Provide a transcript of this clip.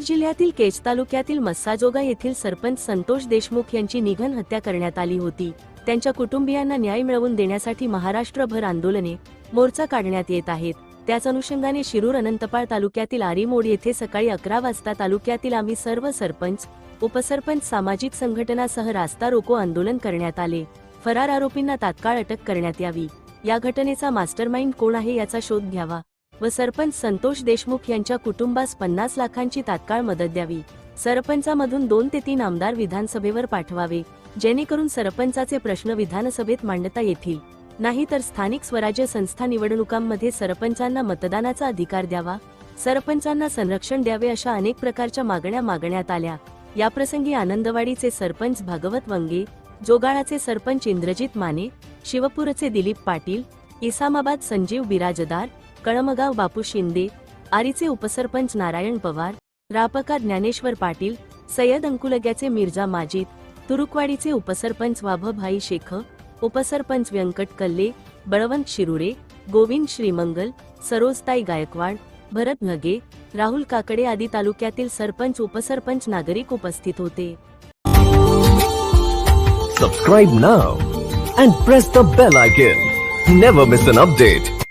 जिल्ह्यातील केज तालुक्यातील मस्साजोगा येथील सरपंच संतोष देशमुख यांची निघन हत्या करण्यात आली होती. त्यांच्या कुटुंबियांना न्याय मिळवून देण्यासाठी महाराष्ट्रभर आंदोलने मोर्चा काढण्यात येत आहेत. त्याच अनुषंगाने शिरूर अनंतपाळ तालुक्यातील आरीमोड येथे सकाळी अकरा वाजता तालुक्यातील आम्ही सर्व सरपंच उपसरपंच सामाजिक संघटनासह रास्ता रोको आंदोलन करण्यात आले. फरार आरोपींना तात्काळ अटक करण्यात यावी. या घटनेचा मास्टरमाइंड कोण आहे याचा शोध घ्यावा. व सरपंच संतोष देशमुख यांच्या कुटुंबास पन्नास लाखांची तात्काळ मदत द्यावी. सरपंचामधून दोन ते तीन आमदार विधानसभेवर पाठवावे जेणेकरून सरपंचाचे प्रश्न विधानसभेत मांडता येतील. नाहीतर स्थानिक स्वराज्य संस्था निवडणुकांमध्ये सरपंचांना मतदानाचा अधिकार द्यावा सरपंचांना संरक्षण द्यावे अशा अनेक प्रकारच्या मागण्या मागण्यात आल्या. याप्रसंगी आनंदवाडीचे सरपंच भागवत वंगे जोगाळाचे सरपंच इंद्रजित माने शिवपूरचे दिलीप पाटील इसामाबाद संजीव बिराजदार कळमगाव बापू शिंदे आरीचे उपसरपंच नारायण पवार रापका ज्ञानेश्वर पाटील सय्यद अंकुलग्याचे मिर्जा माजीद तुरुकवाडीचे उपसरपंच वाभभाई शेख उपसरपंच व्यंकट कल्ले बळवंत शिरुरे गोविंद श्रीमंगल सरोजताई गायकवाड भरत नगे राहुल काकडे आदी तालुक्यातील सरपंच उपसरपंच नागरिक उपस्थित होते. Subscribe now and press the bell icon never miss an update